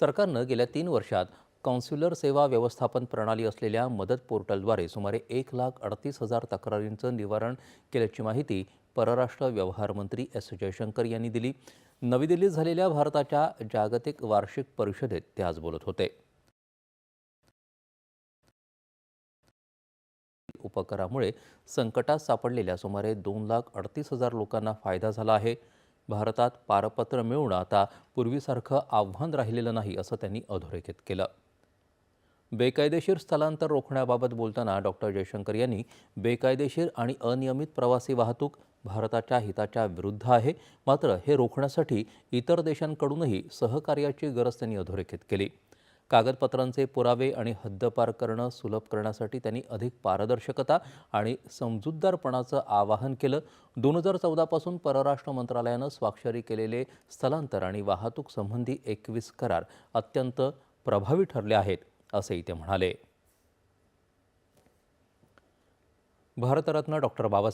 सरकारनं गेल्या तीन वर्षात कॉन्स्युलर सेवा व्यवस्थापन प्रणाली असलेल्या मदत पोर्टलद्वारे सुमारे एक लाख अडतीस हजार तक्रारींचं निवारण केल्याची माहिती परराष्ट्र व्यवहार मंत्री एस जयशंकर यांनी दिली. नवी दिल्लीत झालेल्या भारताच्या जागतिक वार्षिक परिषदेत ते आज बोलत होते. उपकरामुळे संकटात सापडलेल्या सुमारे दोन लाख अडतीस हजार लोकांना फायदा झाला आहे. भारतात पारपत्र मिळवणं आता पूर्वीसारखं आव्हान राहिलेलं नाही असं त्यांनी अधोरेखित केलं. बेकायदेशीर स्थलांतर रोखण्याबाबत बोलताना डॉक्टर जयशंकर यांनी बेकायदेशीर आणि अनियमित प्रवासी वाहतूक भारताच्या हिताच्या विरुद्ध आहे मात्र हे रोखण्यासाठी इतर देशांकडूनही सहकार्याची गरज त्यांनी अधोरेखित केली. कागदपत्रांचे पुरावे आणि हद्दपार करणं सुलभ करण्यासाठी त्यांनी अधिक पारदर्शकता आणि समजूतदारपणाचं आवाहन केलं. दोन हजार चौदापासून परराष्ट्र मंत्रालयानं स्वाक्षरी केलेले स्थलांतर आणि वाहतूक संबंधी एकवीस करार अत्यंत प्रभावी ठरले आहेत असंही ते म्हणाले. भारतरत्न डॉक्टर बाबासाहेब